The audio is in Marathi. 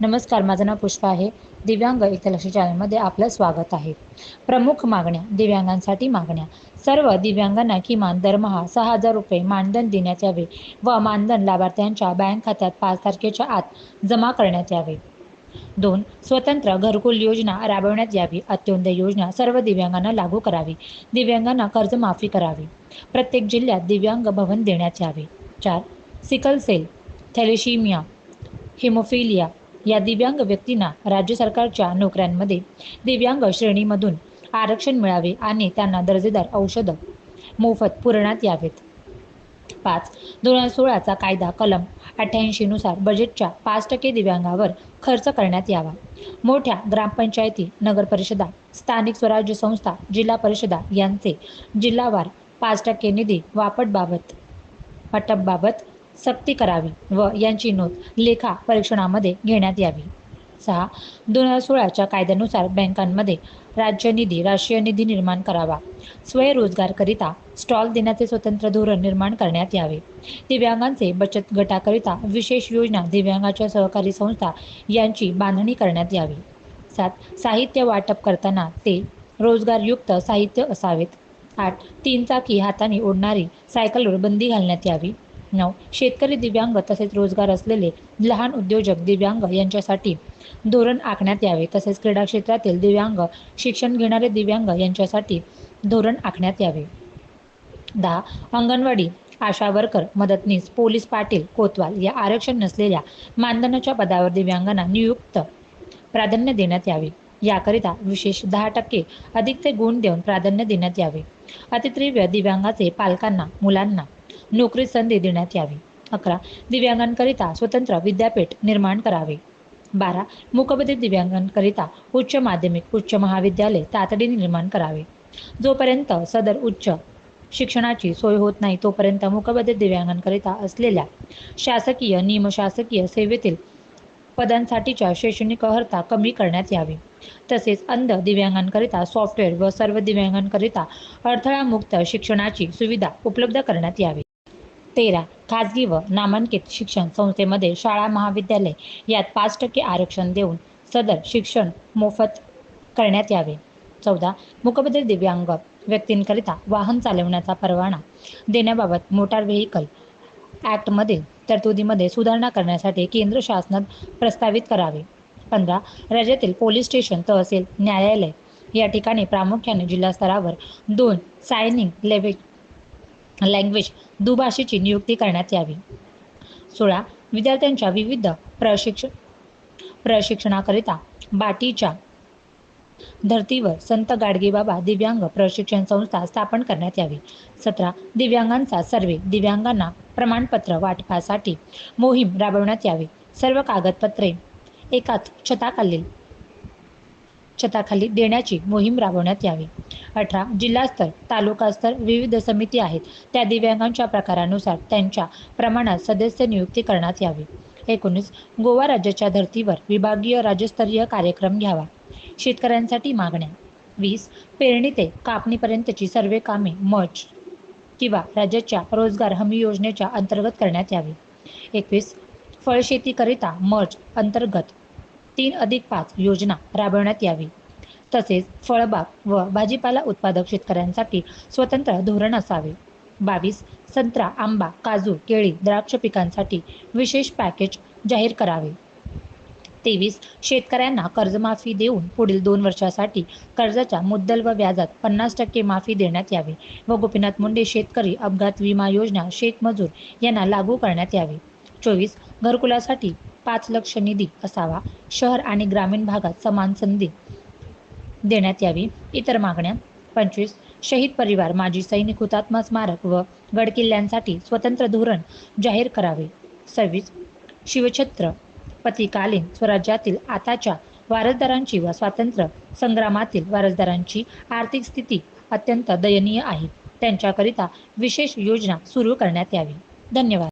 नमस्कार माझं नाव पुष्पा आहे. दिव्यांग एकलक्ष चॅनलमध्ये आपलं स्वागत आहे. प्रमुख मागण्या दिव्यांगांसाठी मागण्या. सर्व दिव्यांगांना किमान दरमहा सहा हजार रुपये मानधन देण्यात यावे व मानधन लाभार्थ्यांच्या बँक खात्यात पाच तारखेच्या आत जमा करण्यात यावे. दोन स्वतंत्र घरकुल योजना राबवण्यात यावी. अत्योदय योजना सर्व दिव्यांगांना लागू करावी. दिव्यांगांना कर्जमाफी करावी. प्रत्येक जिल्ह्यात दिव्यांग भवन देण्यात यावे. चार सिकल सेल थॅलेशिमिया हिमोफिलिया या दिव्यांग व्यक्तींना राज्य सरकारच्या नोकऱ्यांमध्ये दिव्यांग श्रेणीमधून आरक्षण मिळावे आणि त्यांना दर्जेदार औषधं मोफत पुरवण्यात यावेत. पाच दोन हजार सोळाचा कायदा कलम अठ्ठ्याऐंशीनुसार बजेटच्या पाच टक्के दिव्यांगावर खर्च करण्यात यावा. मोठ्या ग्रामपंचायती नगरपरिषदा स्थानिक स्वराज्य संस्था जिल्हा परिषदा यांचे जिल्हावार पाच टक्के निधी वापटबाबत वाटपबाबत सक्ती करावी व यांची नोंद लेखा परीक्षणामध्ये घेण्यात यावी. सहा. दोन हजार सोळाच्या कायद्यानुसार बँकांमध्ये राज्य निधी राष्ट्रीय निधी निर्माण करावा. स्वयंरोजगारकरिता स्टॉल देण्याचे स्वतंत्र धोरण निर्माण करण्यात यावे. दिव्यांगांचे बचत गटाकरिता विशेष योजना दिव्यांगाच्या सहकारी संस्था यांची बांधणी करण्यात यावी. सात. साहित्य वाटप करताना ते रोजगारयुक्त साहित्य असावेत. आठ. तीन चाकी हाताने ओढणारी सायकलवर बंदी घालण्यात यावी. नऊ शेतकरी दिव्यांग तसेच रोजगार असलेले लहान उद्योजक दिव्यांग यांच्यासाठी धोरण आखण्यात यावे. तसेच क्रीडा क्षेत्रातील दिव्यांग शिक्षण घेणारे दिव्यांग यांच्यासाठी धोरण आखण्यात यावे. दहा. अंगणवाडी आशा वर्कर मदतनीस पोलीस पाटील कोतवाल या आरक्षण नसलेल्या मानधनाच्या पदावर दिव्यांगांना नियुक्त प्राधान्य देण्यात यावे. याकरिता विशेष दहा टक्के अधिकचे गुण देऊन प्राधान्य देण्यात यावे. अतितीव्र दिव्यांगाचे पालकांना मुलांना नोकरी संधी देण्यात यावी. अकरा दिव्यांगांकरिता स्वतंत्र विद्यापीठ निर्माण करावे. बारा मुकबधित दिव्यांगांकरिता उच्च माध्यमिक उच्च महाविद्यालय तातडीने निर्माण करावे. जोपर्यंत सदर उच्च शिक्षणाची सोय होत नाही तोपर्यंत मुकबधित दिव्यांगांकरिता असलेल्या शासकीय निमशासकीय सेवेतील पदांसाठीच्या शैक्षणिक अर्हता कमी करण्यात यावी. तसेच अंध दिव्यांगांकरिता सॉफ्टवेअर व सर्व दिव्यांगांकरिता अडथळामुक्त शिक्षणाची सुविधा उपलब्ध करण्यात यावी. तेरा खाजगी व नामांकित शिक्षण संस्थेमध्ये शाळा महाविद्यालय यात पाच टक्के आरक्षण देऊन सदर शिक्षण मोफत करण्यात यावे. चौदा मूकबधिर दिव्यांग व्यक्तींकरिता वाहन चालवण्याचा परवाना देण्याबाबत मोटार व्हेकल ॲक्टमधील तरतुदीमध्ये सुधारणा करण्यासाठी केंद्र शासनात प्रस्तावित करावे. पंधरा राज्यातील पोलीस स्टेशन तहसील न्यायालय या ठिकाणी प्रामुख्याने जिल्हा स्तरावर दोन सायनिंग लेवे लँग्वेज दुभाषेची नियुक्ती करण्यात यावी. सोळा विद्यार्थ्यांच्या विविध प्रशिक्षण प्रशिक्षणाकरिता बाटीच्या धर्तीवर संत गाडगेबाबा दिव्यांग प्रशिक्षण संस्था स्थापन करण्यात यावी. सतरा दिव्यांगांचा सर्वे दिव्यांगांना प्रमाणपत्र वाटपासाठी मोहीम राबवण्यात यावी. सर्व कागदपत्रे एकाच छताखाली छताखाली देण्याची मोहीम राबवण्यात यावी. अठरा जिल्हास्तर तालुकास्तर विविध समिती आहेत. त्या दिव्यांगांच्या प्रकारानुसार त्यांच्या प्रमाणात सदस्य नियुक्ती करण्यात यावी. एकोणीस गोवा राज्याच्या धर्तीवर विभागीय राज्यस्तरीय कार्यक्रम घ्यावा. शेतकऱ्यांसाठी मागण्या. वीस पेरणी ते कापणीपर्यंतची सर्वे कामे मर्च किंवा राज्याच्या रोजगार हमी योजनेच्या अंतर्गत करण्यात यावी. एकवीस फळशेतीकरिता मर्च अंतर्गत तीन अधिक पाच योजना राबवण्यात यावी. तसेच फळबाग व भाजीपाला उत्पादक शेतकऱ्यांसाठी स्वतंत्र धोरण असावे. बावीस संत्रा आंबा काजू केळी द्राक्ष पिकांसाठी विशेष पॅकेज जाहीर करावे. तेवीस शेतकऱ्यांना कर्जमाफी देऊन पुढील दोन वर्षासाठी कर्जाच्या मुद्दल व व्याजात पन्नास टक्के माफी देण्यात यावी व गोपीनाथ मुंडे शेतकरी अपघात विमा योजना शेतमजूर यांना लागू करण्यात यावी. चोवीस घरकुलासाठी पाच लक्ष निधी असावा. शहर आणि ग्रामीण भागात समान संधी देण्यात यावी. इतर मागण्या. पंचवीस. शहीद परिवार माजी सैनिक हुतात्मा स्मारक व गडकिल्ल्यांसाठी स्वतंत्र धोरण जाहीर करावे. सव्वीस. शिवछत्र. पतिकालीन स्वराज्यातील आताच्या वारसदारांची व स्वातंत्र्य संग्रामातील वारसदारांची आर्थिक स्थिती अत्यंत दयनीय आहे. त्यांच्याकरिता विशेष योजना सुरू करण्यात यावी. धन्यवाद.